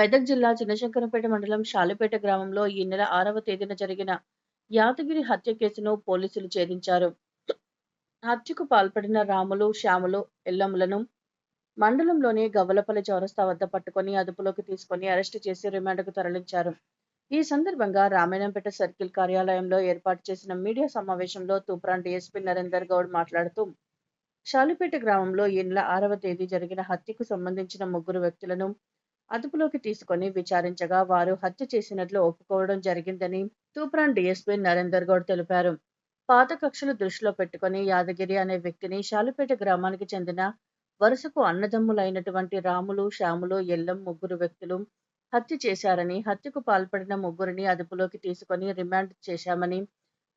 మెదక్ జిల్లా చిన్నశంకరంపేట మండలం షాలిపేట గ్రామంలో ఈ నెల ఆరవ తేదీన జరిగిన యాదగిరి హత్య కేసును పోలీసులు ఛేదించారు. హత్యకు పాల్పడిన రాములు శ్యాములు ఎల్లములను మండలంలోని గవ్వలపల్లి చౌరస్తా వద్ద పట్టుకొని అదుపులోకి తీసుకొని అరెస్టు చేసి రిమాండ్కు తరలించారు. ఈ సందర్భంగా రామాయణంపేట సర్కిల్ కార్యాలయంలో ఏర్పాటు చేసిన మీడియా సమావేశంలో తూప్రాన్ డీఎస్పీ నరేందర్ గౌడ్ మాట్లాడుతూ షాలిపేట గ్రామంలో ఈ నెల ఆరవ తేదీ జరిగిన హత్యకు సంబంధించిన ముగ్గురు వ్యక్తులను అదుపులోకి తీసుకొని విచారించగా వారు హత్య చేసినట్లు ఒప్పుకోవడం జరిగిందని తూప్రాన్ డీఎస్పీ నరేందర్ గౌడ్ తెలిపారు. పాత కక్షలు దృష్టిలో పెట్టుకొని యాదగిరి అనే వ్యక్తిని షాలిపేట గ్రామానికి చెందిన వరుసకు అన్నదమ్ములైనటువంటి రాములు శ్యాములు ఎల్లం ముగ్గురు వ్యక్తులు హత్య చేశారని హత్యకు పాల్పడిన ముగ్గురిని అదుపులోకి తీసుకొని రిమాండ్ చేశామని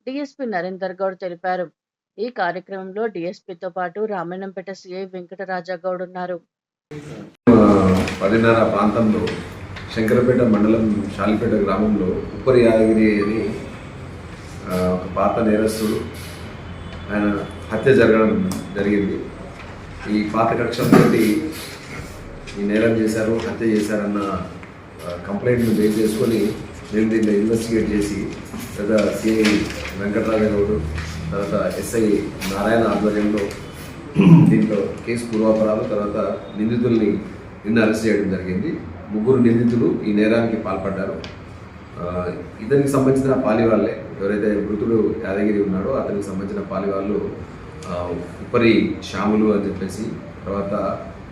డీఎస్పీ నరేందర్ గౌడ్ తెలిపారు. ఈ కార్యక్రమంలో డీఎస్పీతో పాటు రామాయణంపేట సిఐ వెంకటరాజా గౌడ్ ఉన్నారు. పదిన్నర ప్రాంతంలో శంకరపేట మండలం షాలిపేట గ్రామంలో ఉప్పరి యాదగిరి అని ఒక పాత నేరస్తుడు ఆయన హత్య జరగడం జరిగింది. ఈ పాత కక్షంతో ఈ నేరం చేశారు హత్య చేశారన్న కంప్లైంట్ని బేస్ చేసుకొని మేము దీన్ని ఇన్వెస్టిగేట్ చేసి తర్వాత సిఐ వెంకటరాజ తర్వాత ఎస్ఐ నారాయణ ఆధ్వర్యంలో దీంట్లో కేసు పూర్వాపరాలు తర్వాత నిందితుల్ని నిన్న అరెస్ట్ చేయడం జరిగింది. ముగ్గురు నిందితులు ఈ నేరానికి పాల్పడ్డారు. ఇతనికి సంబంధించిన పాలివాళ్ళే ఎవరైతే మృతుడు యాదగిరి ఉన్నాడో అతనికి సంబంధించిన పాలివాళ్ళు ఉప్పరి శ్యాములు అని చెప్పేసి తర్వాత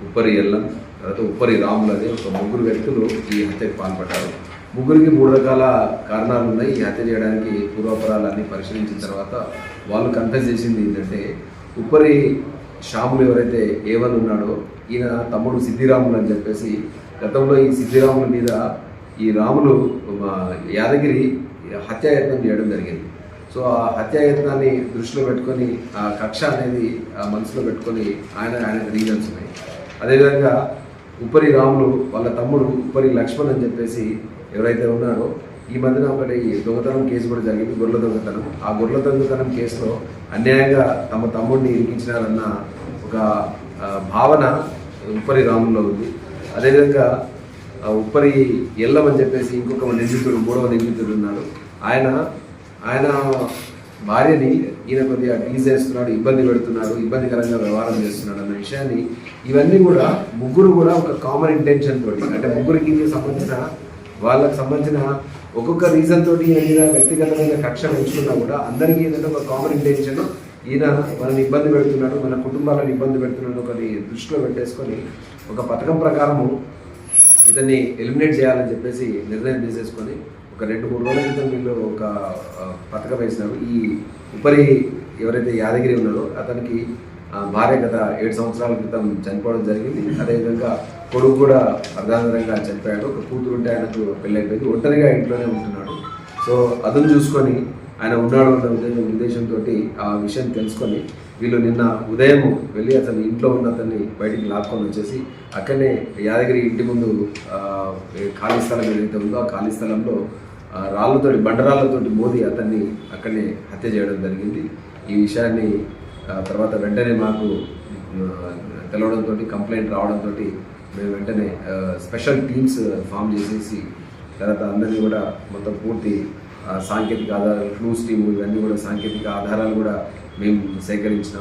ఉప్పరి ఎల్లం తర్వాత ఉప్పరి రాములు అనే ఒక ముగ్గురు వ్యక్తులు ఈ హత్యకు పాల్పడ్డారు. ముగ్గురికి మూడు రకాల కారణాలు ఉన్నాయి. ఈ హత్య చేయడానికి పూర్వాపరాలు పరిశీలించిన తర్వాత వాళ్ళు కన్ఫెస్ చేసింది ఏంటంటే ఉప్పరి శ్యాములు ఎవరైతే ఏవన్ ఉన్నాడో ఈయన తమ్ముడు సిద్ధిరాములు అని చెప్పేసి గతంలో ఈ సిద్ధిరాముల మీద ఈ రాములు మా యాదగిరి హత్యాయత్నం చేయడం జరిగింది. సో ఆ హత్యాయత్నాన్ని దృష్టిలో పెట్టుకొని ఆ కక్ష అనేది ఆ మనసులో పెట్టుకొని ఆయన ఆయన రీజన్స్ ఉన్నాయి. అదేవిధంగా ఉపరి రాములు వాళ్ళ తమ్ముడు ఉప్పరి లక్ష్మణ్ అని చెప్పేసి ఎవరైతే ఉన్నారో ఈ మధ్యన ఒకటి దొంగతనం కేసు కూడా జరిగింది గొర్రెల దొంగతనం. ఆ గొర్రెల దొంగతనం కేసులో అన్యాయంగా తమ తమ్ముడిని ఇరికించినారన్న ఒక భావన ఉప్పరి రాముల్లో ఉంది. అదేవిధంగా ఉప్పరి ఎల్లం అని చెప్పేసి ఇంకొక నిందితుడు మూడవ నిందితుడు ఉన్నాడు ఆయన ఆయన భార్యని ఈయన కొద్దిగా టీజ్ చేస్తున్నాడు ఇబ్బంది పెడుతున్నాడు ఇబ్బందికరంగా వ్యవహారం చేస్తున్నాడు అన్న విషయాన్ని ఇవన్నీ కూడా ముగ్గురు కూడా ఒక కామన్ ఇంటెన్షన్ తోటి అంటే ముగ్గురికి సంబంధించిన వాళ్ళకి సంబంధించిన ఒక్కొక్క రీజన్ తోటి ఏదైనా వ్యక్తిగతమైన కక్ష పెంచుకున్నా కూడా అందరికీ ఏంటంటే ఒక కామన్ ఇంటెన్షన్ ఈయన మనల్ని ఇబ్బంది పెడుతున్నాడు మన కుటుంబాలను ఇబ్బంది పెడుతున్నాడు ఒకటి దృష్టిలో పెట్టేసుకొని ఒక పథకం ప్రకారము ఇతన్ని ఎలిమినేట్ చేయాలని చెప్పేసి నిర్ణయం తీసేసుకొని ఒక రెండు మూడు రోజుల క్రితం వీళ్ళు ఒక పథకం వేసినారు. ఈ ఉపరి ఎవరైతే యాదగిరి ఉన్నారో అతనికి భార్య గత ఏడు సంవత్సరాల క్రితం చనిపోవడం జరిగింది. అదేవిధంగా కొడుకు కూడా అర్ధాంతరంగా చనిపోయాడు. ఒక కూతురు ఉంటే ఆయనకు పెళ్ళైపోయింది. ఒంటరిగా ఇంట్లోనే ఉంటున్నాడు. సో అతను చూసుకొని ఆయన ఉన్నాడు అన్న ఉద్దేశంతో ఆ విషయం తెలుసుకొని వీళ్ళు నిన్న ఉదయం వెళ్ళి అతను ఇంట్లో ఉన్న అతన్ని బయటికి లాక్కొని వచ్చేసి అక్కడనే యాదగిరి ఇంటి ముందు ఖాళీ స్థలం ఏదైతే ఉందో ఆ ఖాళీ స్థలంలో ఆ, రాళ్ళతోటి బండరాళ్ళతోటి మోది అతన్ని అక్కడనే హత్య చేయడం జరిగింది. ఈ విషయాన్ని తర్వాత వెంటనే మాకు తెలవడంతో కంప్లైంట్ రావడంతో మేము వెంటనే స్పెషల్ టీమ్స్ ఫామ్ చేసేసి తర్వాత అందరినీ కూడా మొత్తం పూర్తి సాంకేతిక ఆధారాలు క్లూస్ టీము ఇవన్నీ కూడా సాంకేతిక ఆధారాలు కూడా మేము సేకరించినాం.